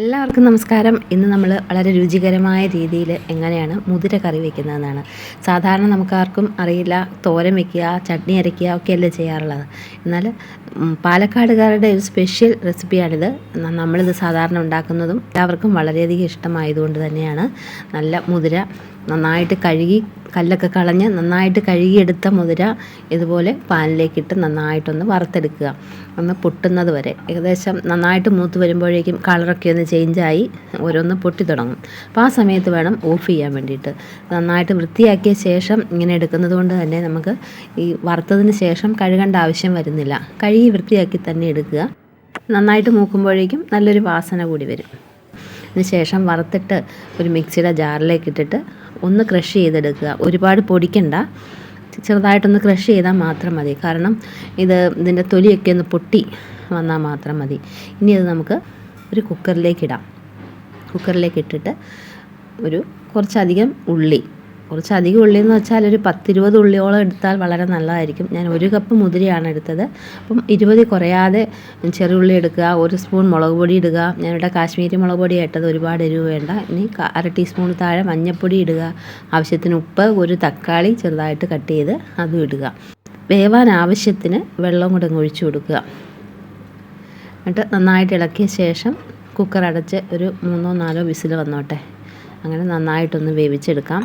എല്ലാവർക്കും നമസ്കാരം. ഇന്ന് നമ്മൾ വളരെ രുചികരമായ രീതിയിൽ എങ്ങനെയാണ് മുതിര കറി വെക്കുന്നതെന്നാണ്. സാധാരണ നമുക്കാർക്കും അറിയില്ല തോരൻ വെക്കുക ചട്നി അരയ്ക്കുക ഒക്കെയല്ലേ ചെയ്യാറുള്ളത്. എന്നാൽ പാലക്കാടുകാരുടെ ഒരു സ്പെഷ്യൽ റെസിപ്പിയാണിത് നമ്മളിത് സാധാരണ ഉണ്ടാക്കുന്നതും എല്ലാവർക്കും വളരെയധികം ഇഷ്ടമായതുകൊണ്ട് തന്നെയാണ് നല്ല മുതിര നന്നായിട്ട് കഴുകി കല്ലൊക്കെ കളഞ്ഞ് നന്നായിട്ട് കഴുകിയെടുത്ത മുതിര ഇതുപോലെ പാനിലേക്കിട്ട് നന്നായിട്ടൊന്ന് വറുത്തെടുക്കുക. ഒന്ന് പൊട്ടുന്നത് വരെ. ഏകദേശം നന്നായിട്ട് മൂത്ത് വരുമ്പോഴേക്കും കളറൊക്കെ ഒന്ന് ചേഞ്ചായി ഓരോന്ന് പൊട്ടി തുടങ്ങും. അപ്പോൾ ആ സമയത്ത് വേണം ഓഫ് ചെയ്യാൻ വേണ്ടിയിട്ട്. നന്നായിട്ട് വൃത്തിയാക്കിയ ശേഷം ഇങ്ങനെ എടുക്കുന്നത് കൊണ്ട് തന്നെ നമുക്ക് ഈ വറുത്തതിന് ശേഷം കഴുകേണ്ട ആവശ്യം വരുന്നില്ല. കഴുകി വൃത്തിയാക്കി തന്നെ എടുക്കുക. നന്നായിട്ട് മൂക്കുമ്പോഴേക്കും നല്ലൊരു വാസന കൂടി വരും. അതിന് ശേഷം വറുത്തിട്ട് ഒരു മിക്സിയുടെ ജാറിലേക്ക് ഇട്ടിട്ട് ഒന്ന് ക്രഷ് ചെയ്തെടുക്കുക. ഒരുപാട് പൊടിക്കണ്ട. ചെറുതായിട്ടൊന്ന് ക്രഷ് ചെയ്താൽ മാത്രം മതി. കാരണം ഇത് ഇതിന്റെ തൊലിയൊക്കെ ഒന്ന് പൊട്ടി വന്നാൽ മാത്രം മതി. ഇനി അത് നമുക്ക് ഒരു കുക്കറിലേക്ക് ഇടാം. കുക്കറിലേക്ക് ഇട്ടിട്ട് ഒരു കുറച്ചധികം ഉള്ളി കുറച്ചധികം ഉള്ളി എന്ന് വെച്ചാൽ ഒരു പത്തിരുപത് ഉള്ളിയോളം എടുത്താൽ വളരെ നല്ലതായിരിക്കും. ഞാൻ ഒരു കപ്പ് മുതിരിയാണ് എടുത്തത്. അപ്പം ഇരുപത് കുറയാതെ ചെറുള്ളി എടുക്കുക ഒരു സ്പൂൺ മുളക് പൊടി ഇടുക ഞാനിവിടെ കാശ്മീരി മുളക് പൊടി ഇട്ടത് ഒരുപാട് എരിവ് വേണ്ട. ഇനി അര ടീസ്പൂൺ താഴെ മഞ്ഞൾപ്പൊടി ഇടുക. ആവശ്യത്തിന് ഉപ്പ് ഒരു തക്കാളി ചെറുതായിട്ട് കട്ട് ചെയ്ത് അതും ഇടുക. വേവാൻ ആവശ്യത്തിന് വെള്ളം കൂടെ ഒഴിച്ചു കൊടുക്കുക. എന്നിട്ട് നന്നായിട്ട് ഇളക്കിയ ശേഷം കുക്കർ അടച്ച് ഒരു മൂന്നോ നാലോ വിസിൽ വന്നോട്ടെ. അങ്ങനെ നന്നായിട്ടൊന്ന് വേവിച്ചെടുക്കാം.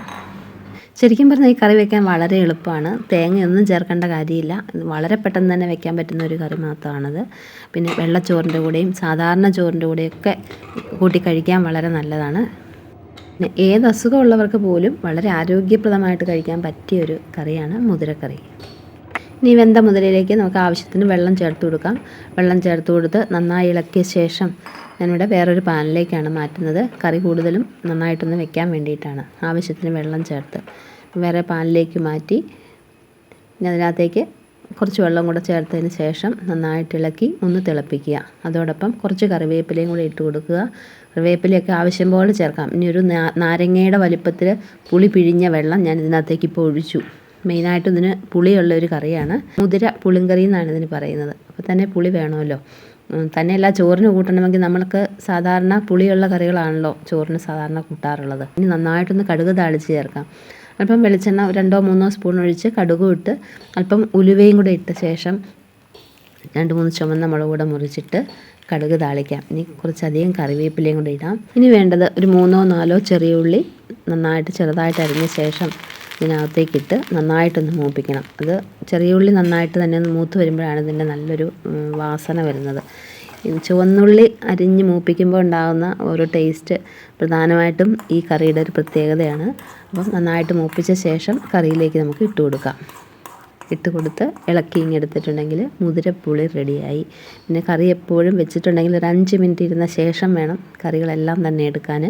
ശരിക്കും പറഞ്ഞാൽ ഈ കറി വെക്കാൻ വളരെ എളുപ്പമാണ്. തേങ്ങയൊന്നും ചേർക്കേണ്ട കാര്യമില്ല. വളരെ പെട്ടെന്ന് തന്നെ വെക്കാൻ പറ്റുന്ന ഒരു കറി മാത്രമാണത്. പിന്നെ വെള്ളച്ചോറിന്റെ കൂടെയും സാധാരണ ചോറിന്റെ കൂടെയൊക്കെ കൂട്ടി കഴിക്കാൻ വളരെ നല്ലതാണ്. പിന്നെ ഏത് അസുഖമുള്ളവർക്ക് പോലും വളരെ ആരോഗ്യപ്രദമായിട്ട് കഴിക്കാൻ പറ്റിയ ഒരു കറിയാണ് മുതിരക്കറി. ഇനി വെന്ത മുതിരയിലേക്ക് നമുക്ക് ആവശ്യത്തിന് വെള്ളം ചേർത്ത് കൊടുക്കാം. വെള്ളം ചേർത്ത് കൊടുത്ത് നന്നായി ഇളക്കിയ ശേഷം ഞാനിവിടെ വേറൊരു പാനിലേക്കാണ് മാറ്റുന്നത്. കറി കൂടുതലും നന്നായിട്ടൊന്ന് വെക്കാൻ വേണ്ടിയിട്ടാണ്. ആവശ്യത്തിന് വെള്ളം ചേർത്ത്. വേറെ പാനിലേക്ക് മാറ്റി. ഇനി അതിനകത്തേക്ക് കുറച്ച് വെള്ളം കൂടെ ചേർത്തതിന് ശേഷം നന്നായിട്ട് ഇളക്കി ഒന്ന് തിളപ്പിക്കുക. അതോടൊപ്പം കുറച്ച് കറിവേപ്പിലയും കൂടി ഇട്ട് കൊടുക്കുക. കറിവേപ്പിലയൊക്കെ ആവശ്യം പോലെ ചേർക്കാം. ഇനി ഒരു നാരങ്ങയുടെ വലിപ്പത്തിൽ പുളി പിഴിഞ്ഞ വെള്ളം ഞാൻ ഇതിനകത്തേക്ക് ഇപ്പോൾ ഒഴിച്ചു. മെയിനായിട്ട് ഇതിന് പുളിയുള്ള ഒരു കറിയാണ്. മുതിര പുളിങ്കറി എന്നാണ് ഇതിന് പറയുന്നത്. അപ്പോൾ തന്നെ പുളി വേണമല്ലോ. തന്നെ എല്ലാ ചോറിന് കൂട്ടണമെങ്കിൽ നമ്മൾക്ക് സാധാരണ പുളിയുള്ള കറികളാണല്ലോ ചോറിന് സാധാരണ കൂട്ടാറുള്ളത്. ഇനി നന്നായിട്ടൊന്ന് കടുക് താളിച്ച് ചേർക്കാം. അല്പം വെളിച്ചെണ്ണ രണ്ടോ മൂന്നോ സ്പൂൺ ഒഴിച്ച് കടുകും ഇട്ട് അല്പം ഉലുവയും കൂടെ ഇട്ട ശേഷം രണ്ട് മൂന്ന് ചുമന്ന മുളക് കൂടെ മുറിച്ചിട്ട് കടുക് താളിക്കാം. ഇനി കുറച്ചധികം കറിവേപ്പിലയും കൂടെ ഇടാം. ഇനി വേണ്ടത് ഒരു മൂന്നോ നാലോ ചെറിയ ഉള്ളി നന്നായിട്ട് ചെറുതായിട്ട് അരിഞ്ഞ ശേഷം ഇതിനകത്തേക്കിട്ട് നന്നായിട്ടൊന്ന് മൂപ്പിക്കണം. അത് ചെറിയ ഉള്ളി നന്നായിട്ട് തന്നെ ഒന്ന് മൂത്ത് വരുമ്പോഴാണ് ഇതിന്റെ നല്ലൊരു വാസന വരുന്നത്. ചുവന്നുള്ളി അരിഞ്ഞ് മൂപ്പിക്കുമ്പോൾ ഉണ്ടാകുന്ന ഒരു ടേസ്റ്റ് പ്രധാനമായിട്ടും ഈ കറിയുടെ ഒരു പ്രത്യേകതയാണ്. അപ്പം നന്നായിട്ട് മൂപ്പിച്ച ശേഷം കറിയിലേക്ക് നമുക്ക് ഇട്ട് കൊടുക്കാം ഇട്ട് കൊടുത്ത് ഇളക്കി ഇങ്ങെടുത്തിട്ടുണ്ടെങ്കിൽ മുതിരപ്പുളി റെഡിയായി. പിന്നെ കറി എപ്പോഴും വെച്ചിട്ടുണ്ടെങ്കിൽ ഒരു അഞ്ച് മിനിറ്റ് ഇരുന്ന ശേഷം വേണം കറികളെല്ലാം തന്നെ എടുക്കാൻ.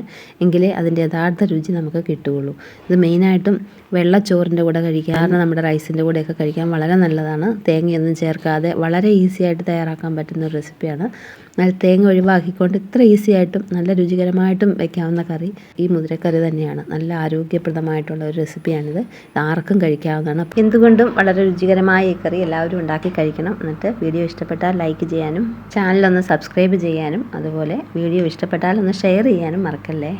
എങ്കിലേ അതിന്റെ യഥാർത്ഥ രുചി നമുക്ക് കിട്ടുകയുള്ളൂ. ഇത് മെയിനായിട്ടും വെള്ളച്ചോറിന്റെ കൂടെ കഴിക്കാൻ കാരണം നമ്മുടെ റൈസിന്റെ കൂടെയൊക്കെ കഴിക്കാൻ വളരെ നല്ലതാണ്. തേങ്ങയൊന്നും ചേർക്കാതെ വളരെ ഈസി ആയിട്ട് തയ്യാറാക്കാൻ പറ്റുന്ന ഒരു റെസിപ്പിയാണ്. എന്നാൽ തേങ്ങ ഒഴിവാക്കിക്കൊണ്ട് ഇത്ര ഈസി ആയിട്ടും നല്ല രുചികരമായിട്ടും വെക്കാവുന്ന കറി ഈ മുതിരക്കറി തന്നെയാണ്. നല്ല ആരോഗ്യപ്രദമായിട്ടുള്ള ഒരു റെസിപ്പിയാണിത് ആർക്കും കഴിക്കാവുന്നതാണ്. എന്തുകൊണ്ടും വളരെ രുചികരമായ ഈ കറി എല്ലാവരും ഉണ്ടാക്കി കഴിക്കണം. എന്നിട്ട് വീഡിയോ ഇഷ്ടപ്പെട്ടാൽ ലൈക്ക് ചെയ്യാനും ചാനലൊന്ന് സബ്സ്ക്രൈബ് ചെയ്യാനും അതുപോലെ വീഡിയോ ഇഷ്ടപ്പെട്ടാൽ ഒന്ന് ഷെയർ ചെയ്യാനും മറക്കല്ലേ?